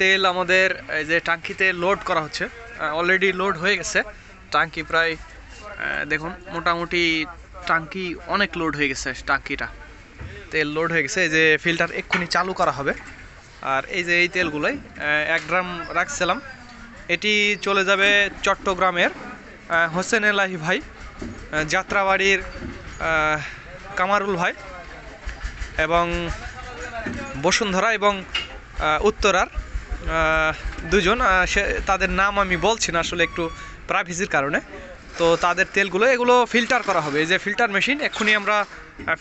তেল আমাদের, এই যে টাঙ্কিতে লোড করা হচ্ছে। অলরেডি লোড হয়ে গেছে। টাঙ্কি প্রায় দেখুন, মোটামুটি টাঙ্কি অনেক লোড হয়ে গেছে টাঙ্কিটা তেল লোড হয়ে গেছে, এই যে ফিল্টার এক্ষুনি চালু করা হবে। আর এই যে এই তেলগুলোই এক ড্রাম রাখছিলাম। এটি চলে যাবে চট্টগ্রামের হোসেন এলাহি ভাই যাত্রাবাড়ির কামারুল ভাই এবং বসুন্ধরা এবং উত্তরার দুজন সে, তাদের নাম আমি বলছি না আসলে একটু প্রাইভেসির কারণে। তো তাদের তেলগুলো, এগুলো ফিল্টার করা হবে। এই যে ফিল্টার মেশিন এক্ষুনি আমরা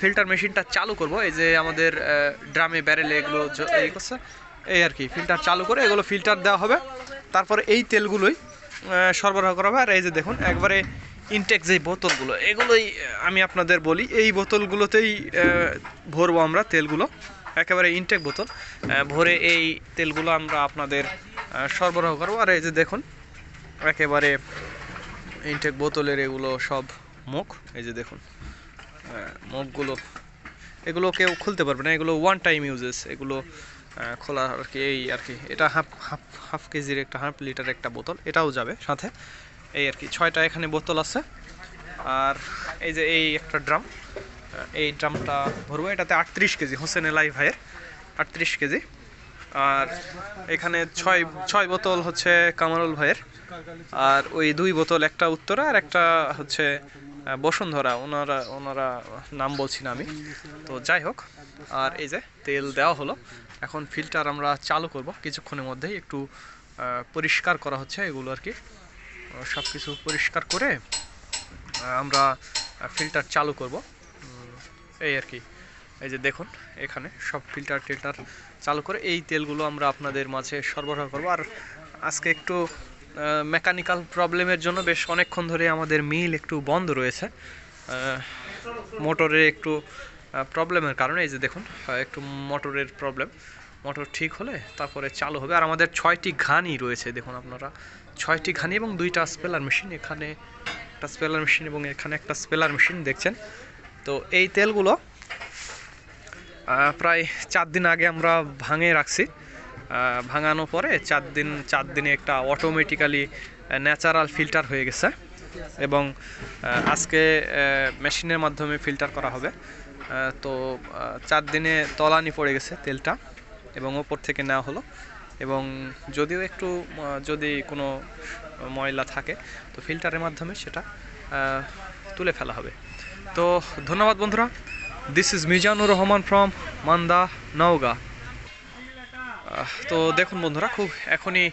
ফিল্টার মেশিনটা চালু করব। এই যে আমাদের ড্রামে ব্যারেলে এগুলো এই করছে, এই আর কি ফিল্টার চালু করে এগুলো ফিল্টার দেওয়া হবে। তারপরে এই তেলগুলোই সরবরাহ করা হবে। আর এই যে দেখুন, একবারে ইনটেক যে বোতলগুলো, এগুলোই আমি আপনাদের বলি। এই বোতলগুলোতেই ভরবো আমরা তেলগুলো। একেবারে ইনটেক বোতল। ভরে এই তেলগুলো আমরা আপনাদের সরবরাহ করব। আর এই যে দেখুন, একেবারে ইনটেক বোতলের এগুলো সব মুখ। এই যে দেখুন মুখগুলো, এগুলো কেউ খুলতে পারবে না। এগুলো ওয়ান টাইম ইউজেস এগুলো খোলা আর কি, এই আর কি। এটা হাফ হাফ হাফ কেজির একটা হাফ লিটার একটা বোতল। এটাও যাবে সাথে। এই আর কি, ছয়টা এখানে বোতল আছে। আর এই যে এই একটা ড্রাম এই ড্রামটা ভরবো এটাতে আটত্রিশ কেজি, হোসেন এলাই ভাইয়ের আটত্রিশ কেজি। আর এখানে ছয় ছয় বোতল হচ্ছে কামারুল ভাইয়ের। আর ওই দুই বোতল, একটা উত্তরা আর একটা হচ্ছে বসুন্ধরা। ওনারা ওনারা নাম বলছি না আমি। তো যাই হোক, আর এই যে তেল দেওয়া হলো। এখন ফিল্টার আমরা চালু করব। কিছুক্ষণের মধ্যেই একটু পরিষ্কার করা হচ্ছে এগুলো আর কি। সব কিছু পরিষ্কার করে আমরা ফিল্টার চালু করব। এই আর কি। এই যে দেখুন, এখানে সব ফিল্টার টিল্টার চালু করে এই তেলগুলো আমরা আপনাদের মাঝে সরবরাহ করব। আর আজকে একটু মেকানিক্যাল প্রবলেমের জন্য বেশ অনেকক্ষণ ধরে আমাদের মিল একটু বন্ধ রয়েছে। মোটরে একটু প্রবলেমের কারণে এই যে দেখুন একটু মোটরের প্রবলেম মোটর ঠিক হলে তারপরে চালু হবে। আর আমাদের ছয়টি ঘানি রয়েছে, দেখুন আপনারা। ছয়টি ঘানি এবং দুইটা স্পেলার মেশিন এখানে একটা স্পেলার মেশিন এবং এখানে একটা স্পেলার মেশিন দেখছেন। তো এই তেলগুলো প্রায় চার দিন আগে আমরা ভাঙে রাখছি। ভাঙানো পরে চার দিন, চার দিনে একটা অটোমেটিক্যালি ন্যাচারাল ফিল্টার হয়ে গেছে এবং আজকে মেশিনের মাধ্যমে ফিল্টার করা হবে। তো চার দিনে তলানি পড়ে গেছে তেলটা এবং ওপর থেকে নেওয়া হলো এবং যদিও একটু যদি কোনো ময়লা থাকে, তো ফিল্টারের মাধ্যমে সেটা তুলে ফেলা হবে। তো ধন্যবাদ বন্ধুরা। This is Mizanur Rahman from Manda, Naogaon. তো দেখুন বন্ধুরা, খুব এখনই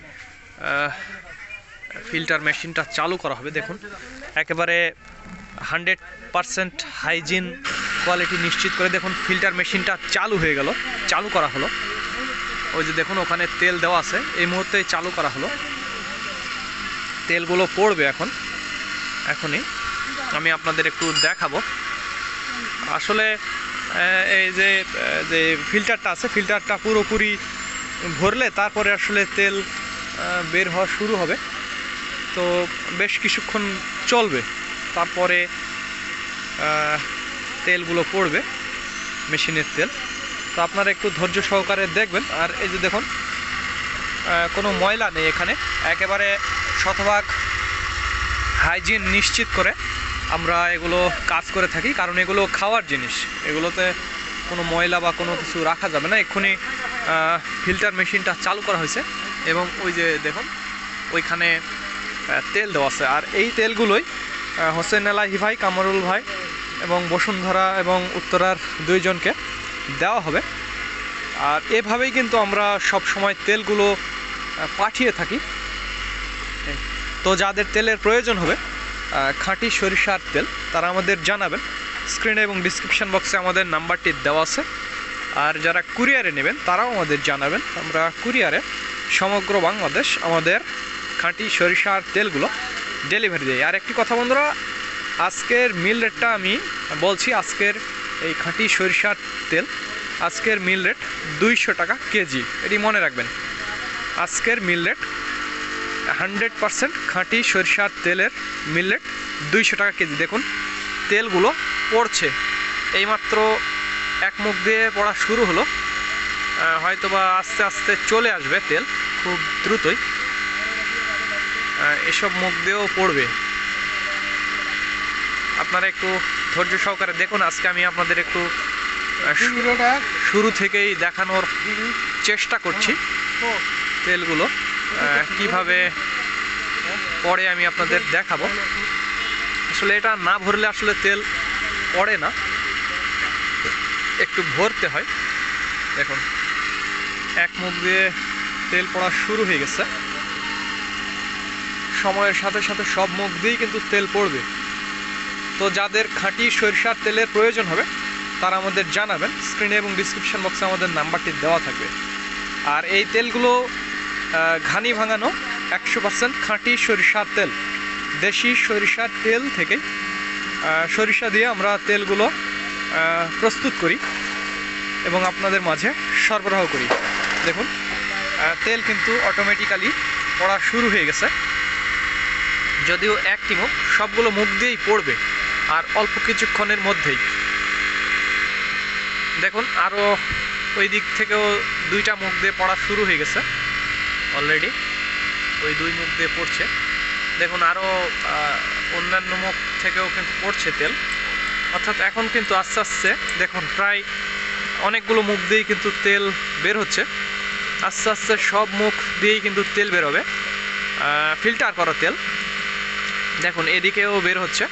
ফিল্টার মেশিনটা চালু করা হবে, দেখুন। একেবারে হান্ড্রেড পারসেন্ট হাইজিন কোয়ালিটি নিশ্চিত করে দেখুন ফিল্টার মেশিনটা চালু হয়ে গেল, চালু করা হলো। ওই যে দেখুন, ওখানে তেল দেওয়া আছে, এই মুহূর্তে চালু করা হলো। তেলগুলো পড়বে এখন, এখনই। আমি আপনাদের একটু দেখাবো। আসলে এই যে যে ফিল্টারটা আছে ফিল্টারটা পুরোপুরি ভরলে তারপরে আসলে তেল বের হওয়া শুরু হবে। তো বেশ কিছুক্ষণ চলবে। তারপরে তেলগুলো পড়বে, মেশিনের তেল। তো আপনারা একটু ধৈর্য সহকারে দেখবেন। আর এই যে দেখুন কোনো ময়লা নেই এখানে। একেবারে শতভাগ হাইজিন নিশ্চিত করে আমরা এগুলো কাজ করে থাকি, কারণ এগুলো খাওয়ার জিনিস। এগুলোতে কোনো ময়লা বা কোনো কিছু রাখা যাবে না। এক্ষুনি ফিল্টার মেশিনটা চালু করা হয়েছে এবং ওই যে দেখুন, ওইখানে তেল দেওয়া আছে। আর এই তেলগুলোই হোসেন এলাহি ভাই, কামরুল ভাই এবং বসুন্ধরা এবং উত্তরার দুইজনকে দেওয়া হবে। আর এভাবেই কিন্তু আমরা সব সময় তেলগুলো পাঠিয়ে থাকি। তো যাদের তেলের প্রয়োজন হবে খাঁটি সরিষার তেল। তারা আমাদের জানাবেন। স্ক্রিনে এবং ডিসক্রিপশন বক্সে আমাদের নাম্বারটি দেওয়া আছে। আর যারা কুরিয়ারে নেবেন, তারাও আমাদের জানাবেন। আমরা কুরিয়ারে সমগ্র বাংলাদেশ আমাদের খাঁটি সরিষার তেলগুলো ডেলিভারি দেয় আর একটি কথা বন্ধুরা, আজকের মিল রেটটা আমি বলছি, আজকের এই খাঁটি সরিষার তেল, আজকের মিল রেট দুইশো টাকা কেজি। এটি মনে রাখবেন। আজকের মিল রেট হান্ড্রেড পারসেন্ট খাঁটি সরিষার তেলের মিলেট দুইশো টাকা কেজি। দেখুন তেলগুলো পড়ছে। এইমাত্র এক মুখ দিয়ে পড়া শুরু হলো। হয়তোবা আস্তে আস্তে চলে আসবে তেল খুব দ্রুতই। এসব মুখ দিয়েও পড়বে। আপনারা একটু ধৈর্য সহকারে দেখুন আজকে আমি আপনাদের একটু শুরু থেকেই দেখানোর চেষ্টা করছি তেলগুলো। কীভাবে পরে আমি আপনাদের দেখাবো। আসলে এটা না ভরলে আসলে তেল পড়ে না। একটু ভরতে হয়। দেখুন, এক মুখ দিয়ে তেল পড়া শুরু হয়ে গেছে। সময়ের সাথে সাথে সব মুখ দিয়েই কিন্তু তেল পড়বে। তো যাদের খাঁটি সরিষার তেলের প্রয়োজন হবে, তারা আমাদের জানাবেন। স্ক্রিনে এবং ডিসক্রিপশন বক্সে আমাদের নাম্বারটি দেওয়া থাকবে। আর এই তেলগুলো ঘানি ভাঙানো একশো পার্সেন্ট খাঁটি সরিষার তেল, দেশি সরিষার তেল থেকে। সরিষা দিয়ে আমরা তেলগুলো প্রস্তুত করি এবং আপনাদের মাঝে সরবরাহ করি। দেখুন তেল কিন্তু অটোমেটিক্যালি পড়া শুরু হয়ে গেছে। যদিও একটি মুখ সবগুলো মুখ দিয়েই পড়বে আর অল্প কিছুক্ষণের মধ্যেই। দেখুন আরও ওই দিক থেকেও দুইটা মুখ দিয়ে পড়া শুরু হয়ে গেছে। অলরেডি ওই দুই মুখ দিয়ে পড়ছে। দেখুন আরও অন্যান্য মুখ থেকেও কিন্তু পড়ছে তেল। অর্থাৎ এখন কিন্তু আস্তে আস্তে, দেখুন, প্রায় অনেকগুলো মুখ দিয়েই কিন্তু তেল বের হচ্ছে। আস্তে আস্তে সব মুখ দিয়েই কিন্তু তেল বেরোবে ফিল্টার করা তেল। দেখুন, এদিকেও বের হচ্ছে।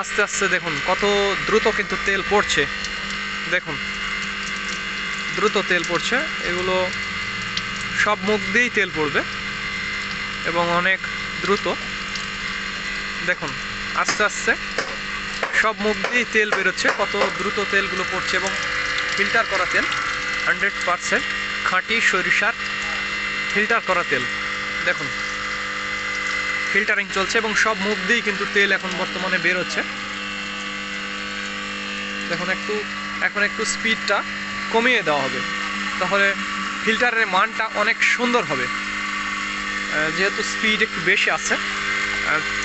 আস্তে আস্তে দেখুন, কত দ্রুত কিন্তু তেল পড়ছে। দেখুন, দ্রুত তেল পড়ছে। এগুলো সব মুখ দিয়েই তেল পড়বে এবং অনেক দ্রুত। দেখুন, আস্তে আস্তে সব মুখ দিয়েই তেল বেরোচ্ছে, কত দ্রুত তেলগুলো পড়ছে এবং ফিল্টার করা তেল, হান্ড্রেড পারসেন্ট খাঁটি সরিষার ফিল্টার করা তেল। দেখুন, ফিল্টারিং চলছে এবং সব মুখ দিয়েই কিন্তু তেল এখন বর্তমানে বের হচ্ছে দেখুন, একটু, এখন একটু স্পিডটা কমিয়ে দেওয়া হবে। তাহলে ফিল্টারের মানটা অনেক সুন্দর হবে। যেহেতু স্পিড একটু বেশি আছে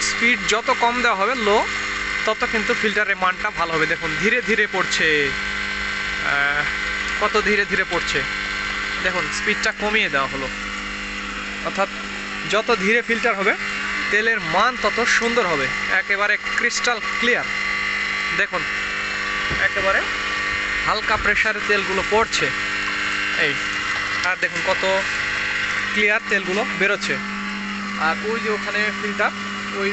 স্পিড যত কম দেওয়া হবে লো তত কিন্তু ফিল্টারের মানটা ভালো হবে। দেখুন, ধীরে ধীরে পড়ছে কত ধীরে ধীরে পড়ছে। দেখুন স্পিডটা কমিয়ে দেওয়া হলো। অর্থাৎ যত ধীরে ফিল্টার হবে, তেলের মান তত সুন্দর হবে। একেবারে ক্রিস্টাল ক্লিয়ার দেখুন, একেবারে হালকা প্রেশারে তেলগুলো পড়ছে। এই আর দেখুন কত ক্লিয়ার তেলগুলো বেরোচ্ছে। আর ওই যে ওখানে ফিল্টার ওই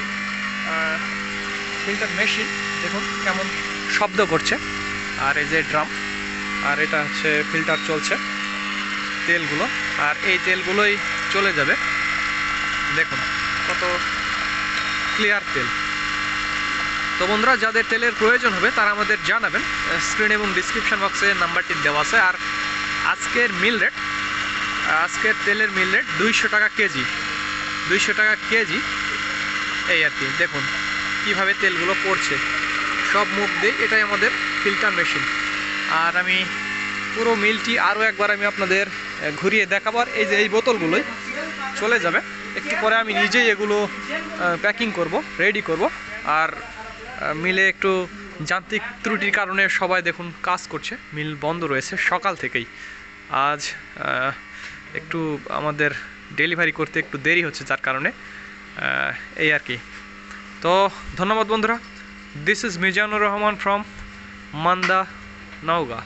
ফিল্টার মেশিন দেখুন কেমন শব্দ করছে। আর এই যে ড্রাম আর এটা হচ্ছে ফিল্টার চলছে তেলগুলো। আর এই তেলগুলোই চলে যাবে। দেখুন কত ক্লিয়ার তেল। তো বন্ধুরা, যাদের তেলের প্রয়োজন হবে, তারা আমাদের জানাবেন। স্ক্রিন এবং ডিসক্রিপশন বক্সে নাম্বারটি দেওয়া আছে। আর আজকের মিল রেট আজকের তেলের মিল রেট দুইশো টাকা কেজি। দুইশো টাকা কেজি। এই আর কি, দেখুন কীভাবে তেলগুলো পড়ছে। সব মুখ দিয়ে এটাই আমাদের ফিল্টার মেশিন আর আমি পুরো মিলটি আরও একবার আমি আপনাদের ঘুরিয়ে দেখাবার এই যে এই বোতলগুলোই চলে যাবে। একটু পরে আমি নিজেই এগুলো প্যাকিং করব রেডি করব। আর মিলে একটু যান্ত্রিক ত্রুটির কারণে সবাই দেখুন কাজ করছে। মিল বন্ধ রয়েছে সকাল থেকেই। আজ একটু আমাদের ডেলিভারি করতে একটু দেরি হচ্ছে যার কারণে এই আর কি। তো ধন্যবাদ বন্ধুরা। This is Mizanur Rahman from Manda Naogaon.